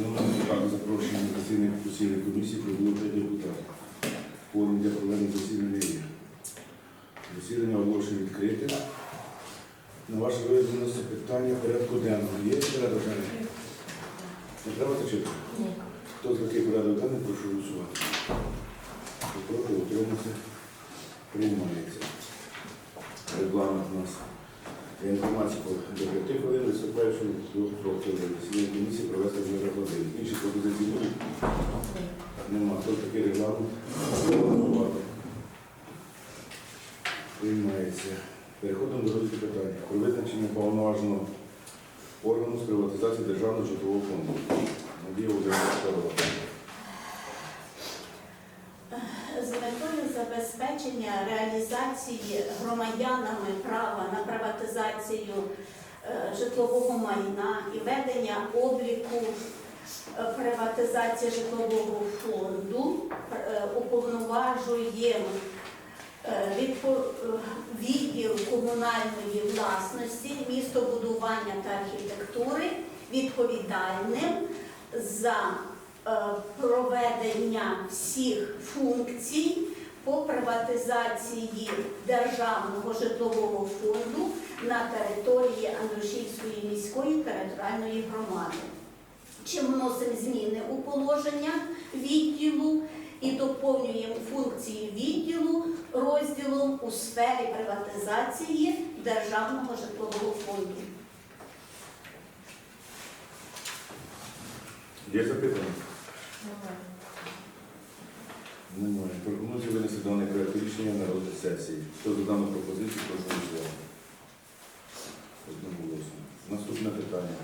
Шановні депутати, запрошені на засідання постійної комісії прибуло 5 депутатів. Форум для проведення засідання є. Засідання оголошено відкрите. На ваше виявлення питання порядку денного. Є порядок денний? Не треба зачитати? Ні. Хто за такий порядок денний, прошу голосувати. Хто проти, утримався, приймається. Регламент у нас. Інформація по до 5 хвилин, виступаючи до 3 хвилин. Комісії провести межах години. Інші пропозиції будуть? Нема. Хто такий регламент? Голосувати. Приймається. Переходимо до розгляду питання. Про визначення повноваженого органу з приватизації державного житлового фонду. Надія Володимирівна Федорова. З метою забезпечення реалізації громадянами права на приватизацію е, житлового майна і ведення обліку е, приватизації житлового фонду е, е, відділ комунальної власності, містобудування та архітектури відповідальним за проведення всіх функцій по приватизації державного житлового фонду на території Андрушівської міської територіальної громади. Чим вносимо зміни у положення відділу і доповнюємо функції відділу розділом у сфері приватизації державного житлового фонду. Є запитання? Немає. Пропонується винести даний проект рішення на розгляд сесії. Хто за дану пропозицію, прошу голосувати. Одноголосно. Наступне питання.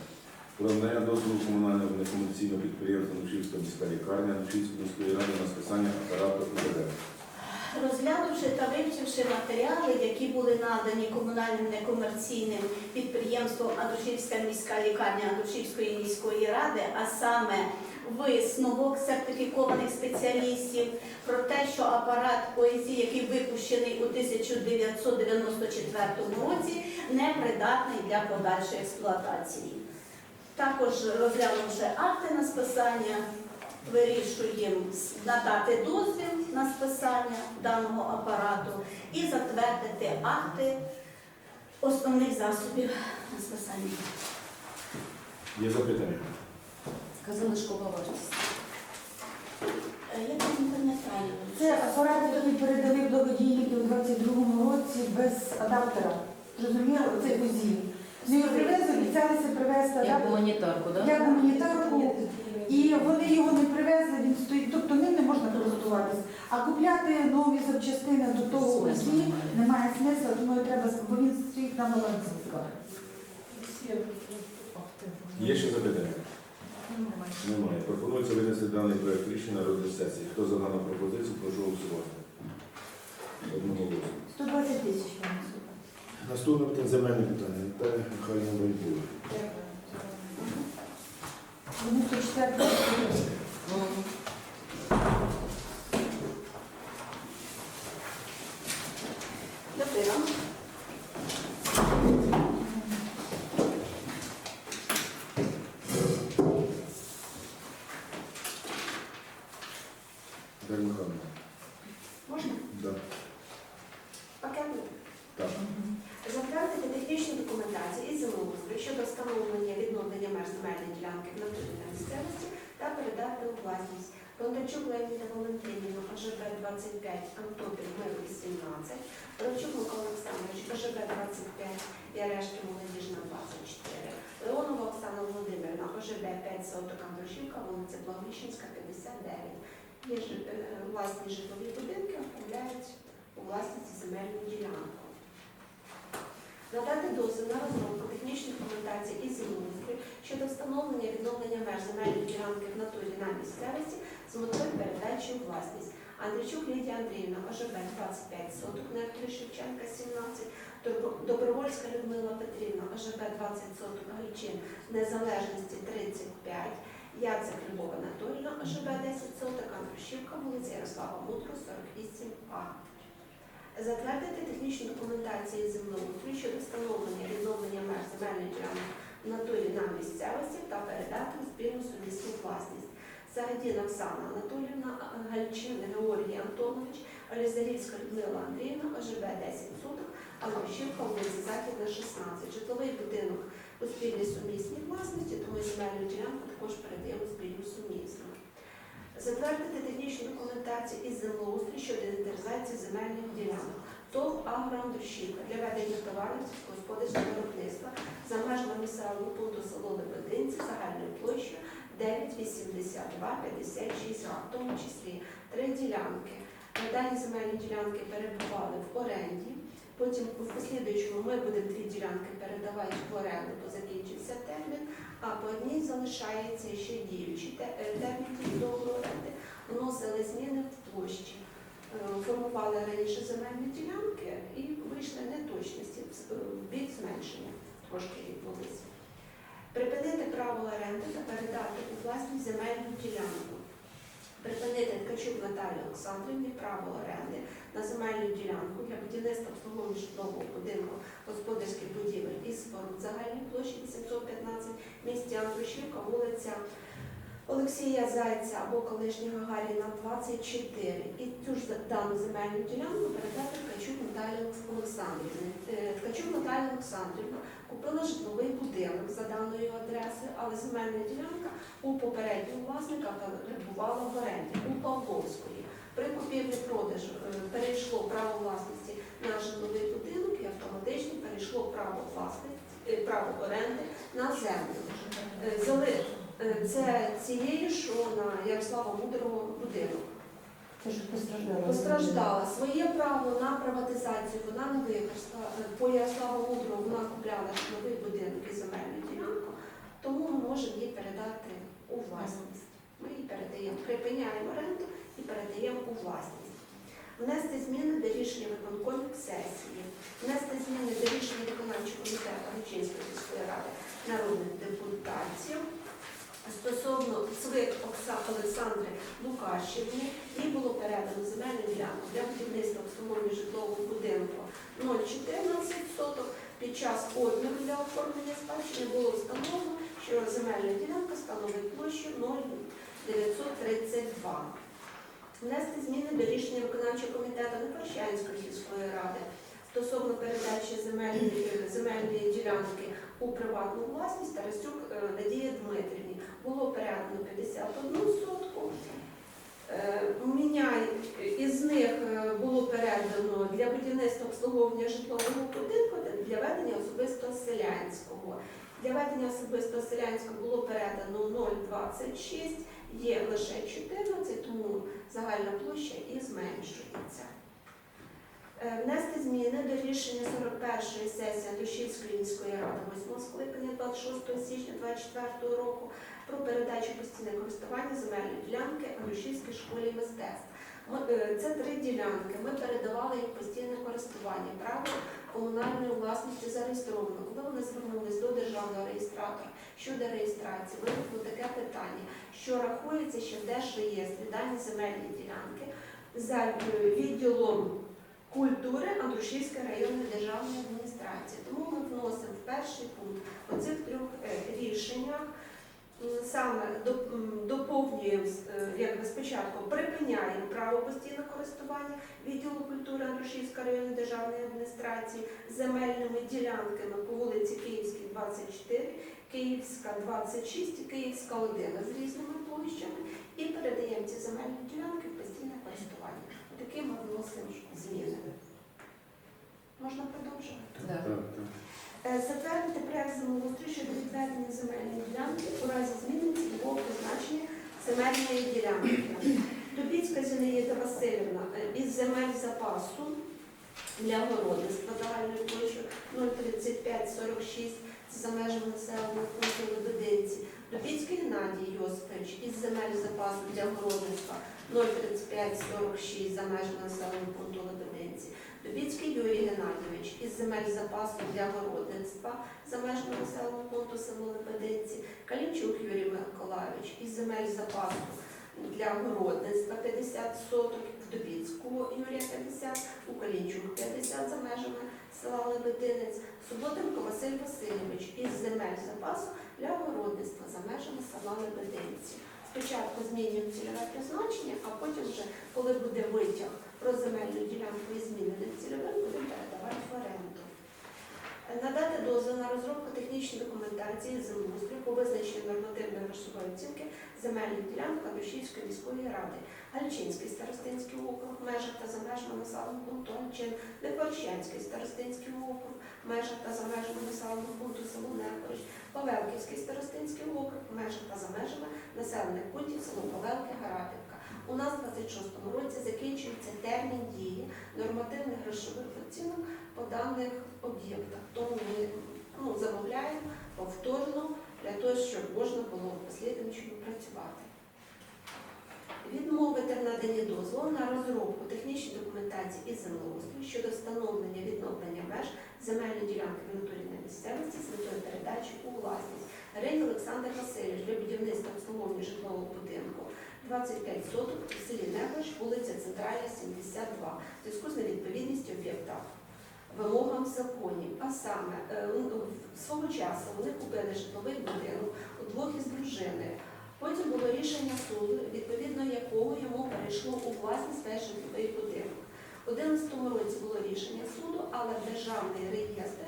Про надання дозволу комунального некомерційного підприємства Нучівська міська лікарня Нучівської міської ради на списання апарату УЗД. Розглянувши та вивчивши матеріали, які були надані комунальним некомерційним підприємством Андрушівська міська лікарня Андрушівської міської ради, а саме висновок сертифікованих спеціалістів про те, що апарат ОСІ, який випущений у 1994 році, не придатний для подальшої експлуатації. Також розглянувши акти на списання, вирішуємо надати дозвіл на списання даного апарату і затвердити акти основних засобів на списання. Є запитання? Казали, що вартість. Е, Я не пам'ятаю. Це апарати, які передали благодійники у 22-му році без адаптера. Зрозуміло, це УЗІ. Ми його привезли, обіцялися привезти Як адаптер гуманітарку, так? як гуманітарку, і вони його не привезли, він стоїть, тобто ним не можна користуватись. А купляти нові запчастини до того УЗІ немає. немає смисла, тому треба, бо він стоїть на балансі. Є ще запитання? Немає. Пропонується винести даний проект рішення на розгляд сесії. Хто за дану пропозицію, прошу голосувати. Одноголосно. 120 тисяч понесу. Наступне питання земельне питання. Наталя Михайлівна. Тому 104 Мгм. Людина. Наталя Михайлівна. Можна? Да. Пакетно. Так. Затвердити технічну документацію із землеустрою щодо встановлення відновлення меж земельної ділянки в натурі на місцевості та передати у власність Бондарчук Леоніда Валентинівна, ОЖБ 25, Антопів, Мир 18, Бондарчук Микола Олександрович, ОЖБ 25, Ярешки Молодіжна 24, Леонова Оксана Володимирівна, ОЖБ 5 соток, Андрушівка, вулиця Благовіщенська, 59. Є е, власні житлові будинки, оформляють у власність земельну ділянку. Надати дозвіл на розробку технічних документацій із землеустрою щодо встановлення відновлення меж земельної ділянки в натурі на місцевості з метою передачі у власність. Андрійчук Лідія Андріївна, ОЖБ 25 соток, Нектори Шевченка 17, Добро- Добровольська Людмила Петрівна, ОЖБ 20 соток, Галичин, Незалежності 35, Яцек Любов Анатолійовна, ОЖБ 10 соток, Андрушівка, вулиця Ярослава Мудру, 48А. Затвердити технічну документацію землеустрою щодо встановлення відновлення меж земельної ділянки в в натурі на місцевості та передати у спільну сумісну власність. Сагадін Оксана Анатолівна, Гальчин Георгій Антонович, Олізарівська Людмила Андріївна, ОЖБ 10 суток, а Лощівка, вулиця Західна, 16. Житловий будинок у спільній сумісній власності, тому земельну ділянку також передаємо спільну сумісну. Затвердити технічну документацію із землеустрою щодо інвентаризації земельних ділянок. ТОВ «Агроандрушівка» для ведення товарів сільськогосподарського виробництва за межами населеного пункту село Лебединці загальною площею 9,82,56 га, в тому числі три ділянки. Дані земельні ділянки перебували в оренді. Потім в послідуючому ми будемо дві ділянки передавати в оренду, бо закінчився термін, а по одній залишається ще діючий е, термін договору оренди. Вносили зміни в площі. Е, Формували раніше земельні ділянки і вийшли неточності, в- в зменшення трошки відбулися. Припинити право оренди та передати у власність земельну ділянку. Припинити Ткачук Наталі Олександрівні право оренди на земельну ділянку для будівництва обслуговування житлового будинку господарських будівель із споруд загальної площі 815 в місті Андрушівка, вулиця Олексія Зайця або колишнього Гагаріна 24. І цю ж дану земельну ділянку передати Ткачук Наталі Олександрівні. Е, Ткачук Наталі Олександрівна купила житловий будинок за даною адресою, але земельна ділянка у попереднього власника перебувала в оренді у Павловської. При купівлі-продажу е, перейшло право власності на житловий будинок і автоматично перейшло право власності, е, право оренди на землю. Е, Взяли це цією, що на Ярослава Мудрого будинок. Постраждала. Постраждала своє право на приватизацію, вона не використала. По Ярославу Мудрого вона купляла житловий будинок і земельну ділянку, тому ми можемо її передати у власність. Ми її передаємо, припиняємо оренду і передаємо у власність. Внести зміни до рішення виконкомів сесії, внести зміни до рішення виконавчого комітету Гучинської сільської ради народних депутатів стосовно Окса Олександри Лукашівни, їй було передано земельну ділянку для будівництва обслуговування житлового будинку 0,14 соток. Під час обміру для оформлення спадщини було встановлено, що земельна ділянка становить площу 0,932. Внести зміни до рішення виконавчого комітету Непрощанської сільської ради стосовно передачі земельної, земельної ділянки у приватну власність Тарасюк е, Надія Дмитрівні. Було передано 51 сотку. Е, Міняй, із них е, було передано для будівництва обслуговування житлового будинку та для ведення особистого селянського. Для ведення особистого селянського було передано 0,26, є лише 14, тому загальна площа і зменшується. Е, Внести зміни до рішення 41-ї сесії Антошівської міської ради 8 скликання 26 січня 2024 року про передачу постійне користування земельної ділянки Антошівській школі мистецтв. Е, Це три ділянки. Ми передавали їх постійне користування. Право комунальної власності зареєстровано. Коли вони звернулись до державного щодо реєстрації, виникло таке питання, що рахується, що в держреєстрі дані земельні ділянки за е, відділом культури Андрушівської районної державної адміністрації. Тому ми вносимо в перший пункт по цих трьох е, рішеннях. Саме доповнюємо е, якби спочатку припиняємо право постійного користування відділу культури Андрушівської районної державної адміністрації земельними ділянками по вулиці Київській, 24, Київська 26 Київська 1 з різними площами і передаємо ці земельні ділянки в постійне користування. Такі ми вносимо зміни. Можна продовжувати? Да. Е, Затвердити проект землеустрою щодо відведення земельної ділянки у разі зміни цільового призначення земельної ділянки. Дубіцька Зінаїда Васильівна е, із земель запасу для городництва загальною площею 03546 за межами населеного пункту Лебединці. Дубіцький Геннадій Йосипович із земель запасу для городництва 03546 за межами населеного пункту Лебединці. Дубіцький Юрій Геннадійович із земель запасу для городництва за межами населеного пункту село Лебединці, Калінчук Юрій Миколайович із земель запасу для городництва 50 соток, в Дубіцького Юрія 50, у Калінчук 50 за межами села Лебединець, Суботенко Василь Васильович із земель запасу для городництва за межами села Лебединці. Спочатку змінюємо цільове призначення, а потім вже, коли буде витяг про земельну ділянку і змінених цільових, будемо передавати в оренду надати дозвіл на розробку технічної документації землеустрою по визначенню нормативної грошової оцінки земельних ділянок Андрушівської міської ради, Гальчинський старостинський округ, межах та за межами населеного пункту Гальчин, Лепорщанський старостинський округ, межах та за межами населеного пункту село Нехорич, Павелківський старостинський округ, межах та за межами населених пунктів село Павелки, Гарай. 2026 році закінчується термін дії нормативних грошових оцінок по даних об'єктах. Тому ми ну, замовляємо повторно для того, щоб можна було послідовно працювати. Відмовити в наданні дозволу на розробку технічної документації із землеустрою щодо встановлення відновлення меж земельної ділянки територіальної місцевості з метою передачі у власність. Грин Олександр Васильович для будівництва обслуговування житлового будинку. 25 соток у селі Небаш, вулиця Центральна, 72, в зв'язку з невідповідністю об'єкта вимогам законів. А саме, е, свого часу вони купили житловий будинок удвох із дружиною. Потім було рішення суду, відповідно якого йому перейшло у власність весь житловий будинок. У 2011 році було рішення суду, але в державний реєстр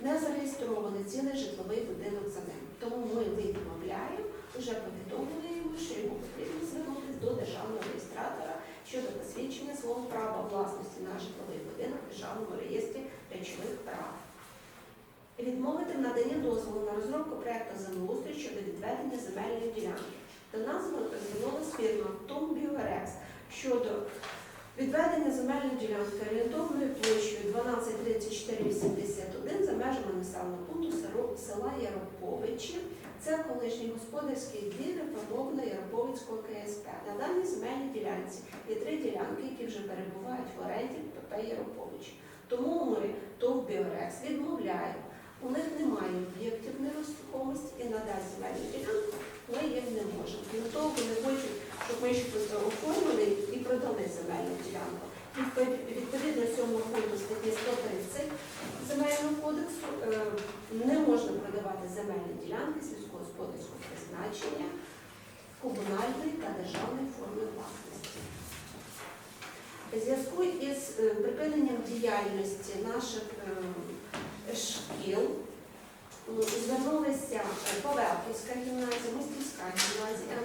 не зареєстрований цілий житловий будинок за ним. Тому ми відмовляємо, вже повідомили йому, що йому потрібно звернутися до державного реєстратора щодо посвідчення свого права власності на житловий будинок в державному реєстрі речових прав. Відмовити в наданні дозволу на розробку проекту землеустрою щодо відведення земельної ділянки. До нас звернулася фірма Том Біорекс щодо відведення земельної ділянки орієнтовною площею 123481 за межами населеного пункту села Яроповичі. Це колишній господарський двір реформованого Яроповицького КСП. На даній земельній ділянці є три ділянки, які вже перебувають в оренді ПП Яроповичі. Тому ми, ТОВ Біорекс, відмовляємо. У них немає об'єктів нерухомості і надасть земельну ділянку ми їм не можемо. Крім того, вони хочуть, щоб ми щось оформили і продали земельну ділянку. Відпов- Відповідно цьому пункту статті 130 земельного кодексу е, не можна продавати земельні ділянки сільськогосподарського призначення, комунальної та державної форми власності. У зв'язку із е, припиненням діяльності наших е, шкіл м, звернулися Павелківська гімназія, Мостівська гімназія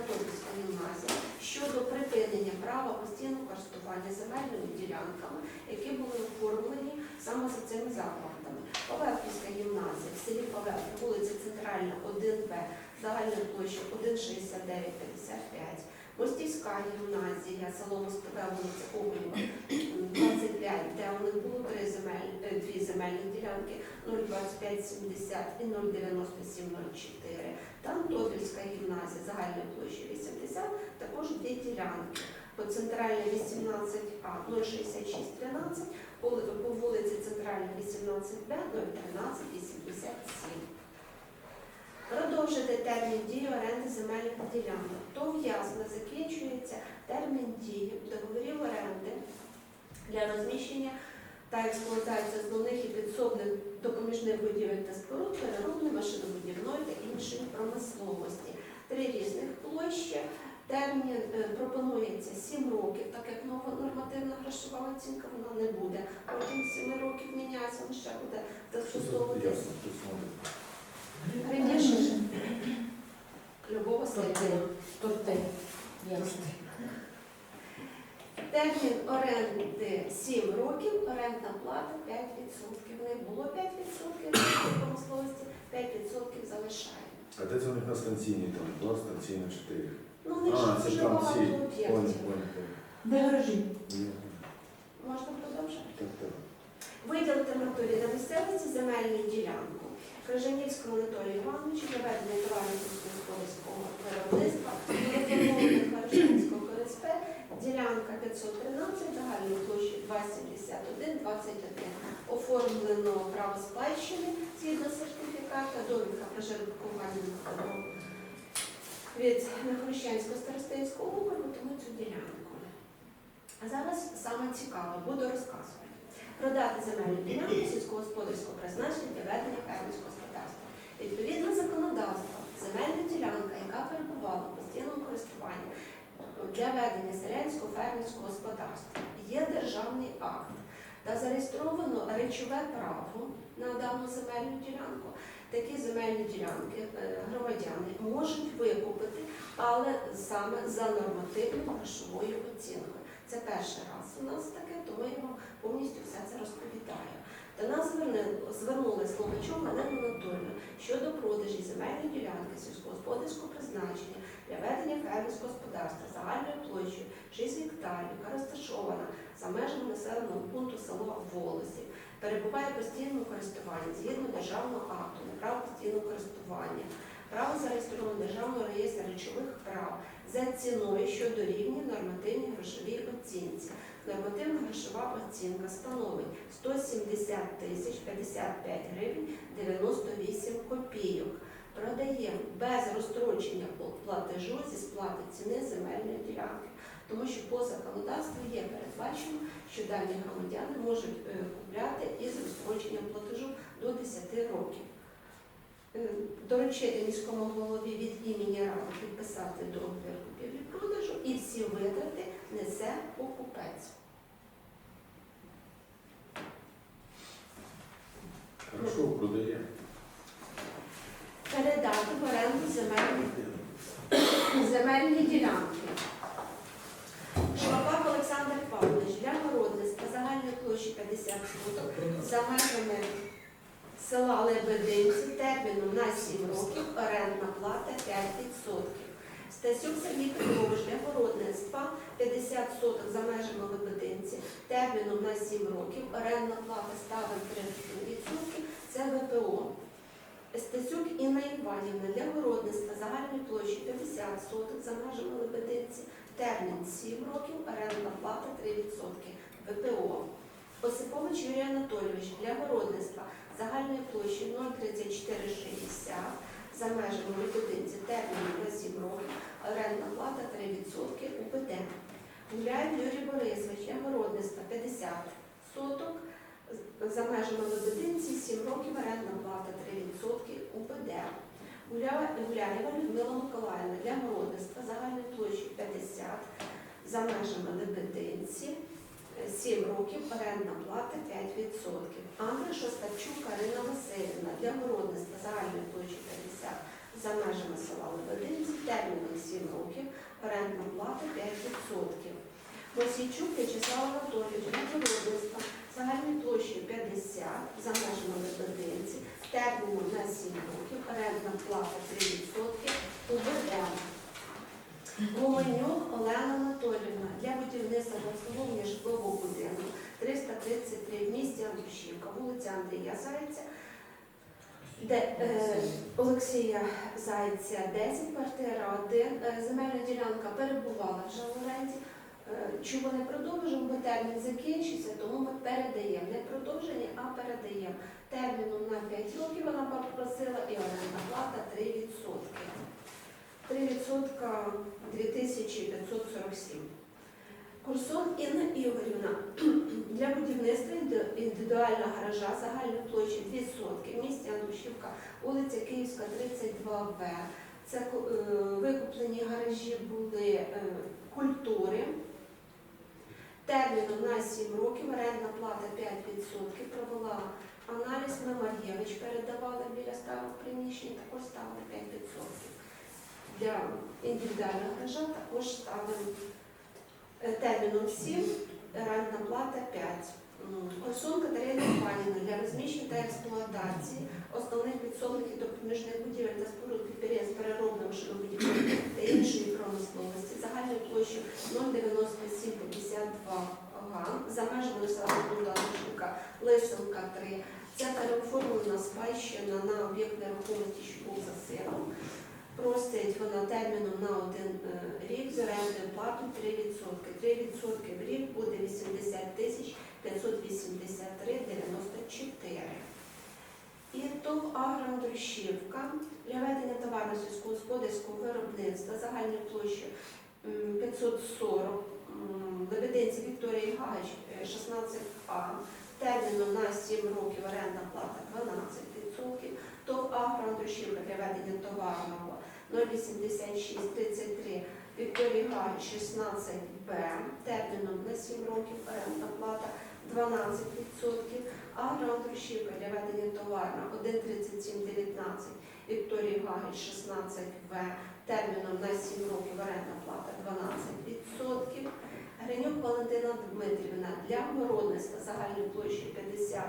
щодо припинення права постійного користування земельними ділянками, які були оформлені саме за цими закладами. Павелківська гімназія в селі Павелки, вулиця Центральна, 1Б, загальна площа 16955. Мостівська гімназія, село Мостове, вулиця Оголєва, 25, де у них було три земель, е, дві земельні ділянки 02570 і 09704. Там Тодільська гімназія загальною площею 80, також дві ділянки. По центральній 18А 06613, по, по вулиці Центральній 18Б 01387. Продовжити термін дії оренди земельних ділянок. То в'язно закінчується термін дії договорів оренди для розміщення та експлуатації основних і підсобних допоміжних будівель та споруд, переробної, машинобудівної та іншої промисловості. Три різних площі. Термін е, пропонується 7 років, так як нова нормативна грошова оцінка вона не буде. Протягом 7 років міняється, вона ще буде застосовуватися. Торти. Васильівна. Торти. Термін оренди 7 років, орендна плата 5%. Не було 5% в промисловості, 5% залишаємо. А де це у них на станційній там? Два станційна 4. Ну, вони ж А, це дуже там. Понял, понял, понял. Де гаражі? Ні, Можна продовжити? Так, так. Виділити натурі на місцевості земельну ділянку. Крижанівському Анатолію Івановичу для ведення товарного сільськогосподарського виробництва реформованого Харчанського КСП, ділянка 513, загальною площею 271, 21. Оформлено право спадщини згідно сертифіката, довідка про жеребкування надано від Нехрещанського старостинського округу, тому цю ділянку. А зараз саме цікаве, буду розказувати. Продати земельну ділянку сільськогосподарського призначення для ведення фермерського господарства. Відповідно законодавства право постійного користування для ведення селянського фермерського господарства. Є державний акт та зареєстровано речове право на дану земельну ділянку. Такі земельні ділянки е, громадяни можуть викупити, але саме за нормативною грошовою оцінкою. Це перший раз у нас таке, тому вам повністю все це розповідаю. До нас звернулась Ломачов Галина Анатольовна щодо продажі земельної ділянки сільськогосподарського призначення для ведення фермерського господарства загальною площею 6 гектарів, яка розташована за межами населеного пункту село Волосі, перебуває постійному користуванні згідно державного акту на право постійного користування, право зареєстровано державного реєстру речових прав за ціною, що дорівнює нормативній грошовій оцінці. Нормативна грошова оцінка становить 170 тисяч 55 гривень 98 копійок. Продаємо без розстрочення платежу зі сплати ціни земельної ділянки. Тому що по законодавству є передбачено, що дані громадяни можуть е, купляти із розстроченням платежу до 10 років. Доручити міському голові від імені ради підписати договір купівлі-продажу і всі витрати несе покупець. Хорошо, продаємо. Передати в оренду земельні, земельні ділянки. Швабак Олександр Павлович для городництва загальної площі 50 соток за межами села Лебединці терміном на 7 років, орендна плата 5%. Стасюк Сергій Петрович для городництва 50 соток за межами Лебединці терміном на 7 років, орендна плата ставить 3%, це ВПО. Стасюк Інна Іванівна для городництва загальної площі 50 соток за межами Лебединці, термін 7 років, орендна плата 3%, ВПО. Осипович Юрій Анатолійович для городництва загальної площі 03460 за межами Лебединці, термін на 7 років, орендна плата 3%, УПД. Гуляєв Юрій Борисович для городництва 50 соток за межами Лебединці 7 років орендна плата 3% УПД. Гуля- Гуляєва Людмила Миколаївна для городництва загальної площі 50 за межами Лебединці 7 років орендна плата 5%. Андра Шостачук Карина Васильівна для городництва загальної площі 50 за межами села Лебединці терміном 7 років орендна плата 5%. Мосійчук В'ячеслав Анатолійович для городництва загальною площею 50 за межами Лебединці, терміном на 7 років, орендна плата 3%, УБД. Гуменюк Олена Анатолівна для будівництва обслуговування житлового будинку 333 в місті Андрушівка, вулиця Андрія Зайця, де е, Олексія Зайця 10, квартира 1, е, земельна ділянка перебувала вже в оренді. Е, Чому не продовжуємо, бо термін закінчиться, тому ми передаємо. Не продовження, а передаємо. Терміном на 5 років вона попросила і орендна плата 3%. 3% 2547. Курсон Інна Ігорівна для будівництва інди- індивідуального гаража загальної площі 2 сотки в місті Андрушівка, вулиця Київська, 32В. Це е, викуплені гаражі були е, культури. Терміном на 7 років, орендна плата 5%, провела аналіз Мемар'євич, передавала біля старого приміщення, також ставили 5%. Для індивідуального гаража також ставимо е, терміном 7, орендна плата 5. М, Корсун Катерина для розміщення та експлуатації основних підсобних допоміжних будівель та споруд підприємств переробного шинобудівництва та іншої промисловості загальною площею 09752 га за межами населеного пункту Лисенка 3. Це переоформлена спадщина на об'єкт нерухомості, що був за селом. Просить вона терміном на один е, рік з орендою плату 3%. 3% в рік буде 80 тисяч 583,94. І ТОВ «Агроандрушівка» для ведення товарно сільськогосподарського виробництва загальною площею 540 м, Лебединці Вікторії Гагач е, 16А терміном на 7 років орендна плата 12%. ТОВ «Агроандрушівка» для ведення товарного 08633 Вікторії Гаї 16Б терміном на 7 років орендна плата 12%. Агроантрушівка для ведення товарна 13719 Вікторії Гаги 16В терміном на 7 років орендна плата 12%. Гринюк Валентина Дмитрівна для городництва загальною площею 50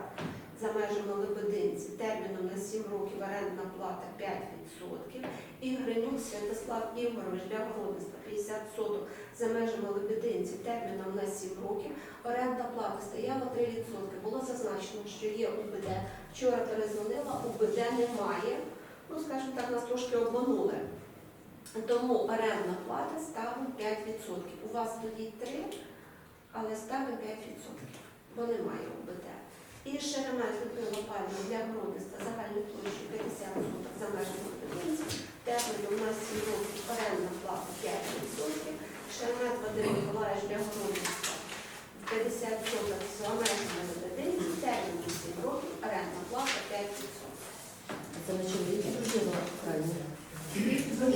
за межами Лебединці терміном на 7 років орендна плата 5%. І Гринюк Святослав Ігорович для городництва 50 соток за межами Лебединці терміном на 7 років. Орендна плата стояла 3%. Було зазначено, що є УБД. Вчора перезвонила, УБД немає. Ну, скажімо так, нас трошки обманули. Тому орендна плата ставимо 5%. У вас тоді 3, але ставимо 5%, бо немає УБД. І Шеремет Людмила Пальма для городництва загальної площі 50 соток за межами Лебединці. Терміном на 7 років орендна плата 5%. Шеремет Вадим Миколаївич для городництва 50 соток за межами Лебединці. Терміном 7 років орендна плата 5%. Це на чоловік і дружина крайні.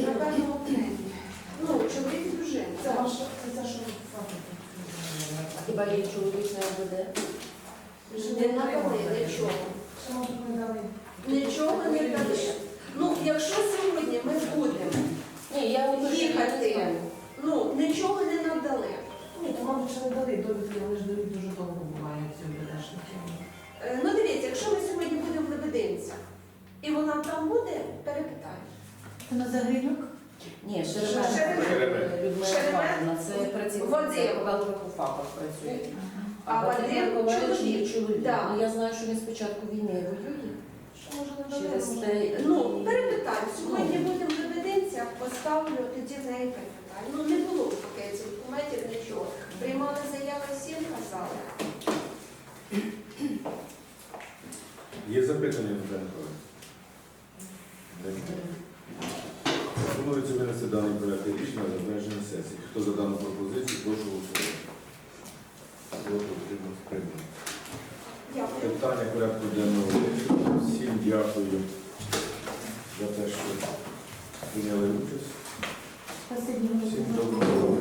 Напевно, окремі. Ну, чоловік і дружина. Це те, що ви. А хіба є чоловік не буде? Нічого. Нічого не дали. Ну, якщо сьогодні ми будемо, Ні, я не Їхати. знаю. ну, нічого не надали. Ні, то мабуть, ще не дали довідки, вони ж дають дуже довго бувають ці ОБДшники. Е, Ну, дивіться, якщо ми сьогодні будемо в Лебединцях, і вона там буде, перепитаю. Це на Загринюк? Ні, Шеремет Шеремет. Людмила Шеремет. Павлівна, це працівниця Вадим. По фактах працює. А Вадим чоловік. чоловік. Да. Ну, Я знаю, що він спочатку війни воює. Що може не? Через те, Ну, перепитаю. Сьогодні будемо в Лебединцях, поставлю, тоді в неї перепитаю. Ну, не було в пакеті документів нічого. Приймали заяви всім, казали. Є запитання до Михайлович? Пропонується винести даний проект рішення на затвердження сесії. Хто за дану пропозицію, прошу голосувати. Проти потрібно прийняти. Питання порядку денного. Всім дякую за те, що прийняли участь. Всім доброго.